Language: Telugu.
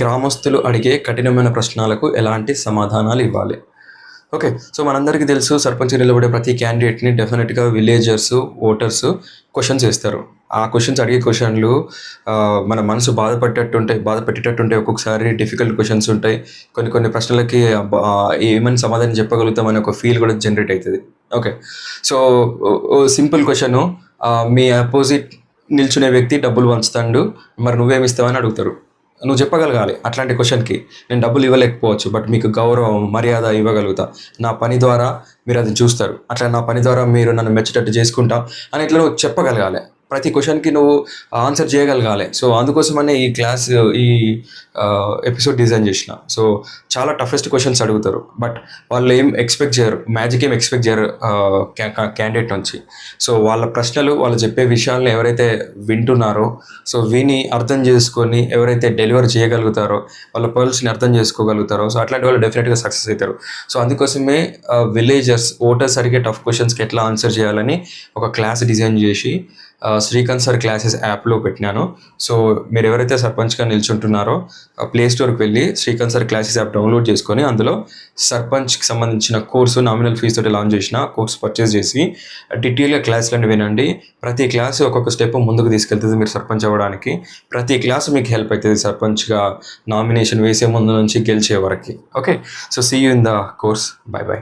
గ్రామస్తులు అడిగే కఠినమైన ప్రశ్నలకు ఎలాంటి సమాధానాలు ఇవ్వాలి? ఓకే సో మనందరికీ తెలుసు సర్పంచ్ నిలబడే ప్రతి క్యాండిడేట్ని డెఫినెట్గా విలేజర్స్ ఓటర్స్ క్వశ్చన్స్ వేస్తారు. ఆ క్వశ్చన్స్ అడిగే క్వశ్చన్లు మన మనసు బాధపడేటట్టు ఉంటాయి బాధ పెట్టేటట్టు ఉంటాయి ఒక్కొక్కసారి డిఫికల్ట్ క్వశ్చన్స్ ఉంటాయి. కొన్ని కొన్ని ప్రశ్నలకి ఏమైనా ఏమని సమాధానం చెప్పగలుగుతామని ఒక ఫీల్ కూడా జనరేట్ అవుతుంది. ఓకే సో సింపుల్ క్వశ్చన్ మీ అపోజిట్ నిల్చునే వ్యక్తి డబ్బులు పంచుతాడు మరి నువ్వేమి ఇస్తావని అడుగుతారు. నువ్వు చెప్పగలగాలి అట్లాంటి క్వశ్చన్కి. నేను డబ్బులు ఇవ్వలేకపోవచ్చు బట్ మీకు గౌరవం మర్యాద ఇవ్వగలుగుతా. నా పని ద్వారా మీరు అది చూస్తారు. అట్లా నా పని ద్వారా మీరు నన్ను మెచ్చేటట్టు చేసుకుంటా అని ఇట్లా నువ్వు చెప్పగలగాలి. ప్రతి క్వశ్చన్కి నువ్వు ఆన్సర్ చేయగలగాలి. సో అందుకోసమనే ఈ క్లాస్ ఈ ఎపిసోడ్ డిజైన్ చేసిన. సో చాలా టఫెస్ట్ క్వశ్చన్స్ అడుగుతారు. బట్ వాళ్ళు ఏం ఎక్స్పెక్ట్ చేయరు. మ్యాజిక్ ఏం ఎక్స్పెక్ట్ చేయరు క్యాండిడేట్ నుంచి. సో వాళ్ళ ప్రశ్నలు వాళ్ళు చెప్పే విషయాలను ఎవరైతే వింటున్నారో సో విని అర్థం చేసుకొని ఎవరైతే డెలివర్ చేయగలుగుతారో వాళ్ళ పర్ల్స్ని అర్థం చేసుకోగలుగుతారో సో అట్లాంటి వాళ్ళు డెఫినెట్గా సక్సెస్ అవుతారు. సో అందుకోసమే విలేజర్స్ ఓటర్స్ అడిగే టఫ్ క్వశ్చన్స్కి ఎట్లా ఆన్సర్ చేయాలని ఒక క్లాస్ డిజైన్ చేసి శ్రీకాంత్ సార్ క్లాసెస్ యాప్లో పెట్టినాను. సో మీరు ఎవరైతే సర్పంచ్గా నిల్చుంటున్నారో ప్లే స్టోర్కి వెళ్ళి Srikanth sir classes app download చేసుకొని అందులో సర్పంచ్కి సంబంధించిన కోర్సు నామినల్ ఫీజు తోటి లాంచ్ చేసిన కోర్స్ పర్చేస్ చేసి డీటెయిల్గా క్లాసులను వినండి. ప్రతి క్లాస్ ఒక్కొక్క స్టెప్ ముందుకు తీసుకెళ్తుంది మీరు సర్పంచ్ అవ్వడానికి. ప్రతి క్లాస్ మీకు హెల్ప్ అవుతుంది సర్పంచ్గా నామినేషన్ వేసే ముందు నుంచి గెలిచే వరకు. Okay? So see you in the course bye bye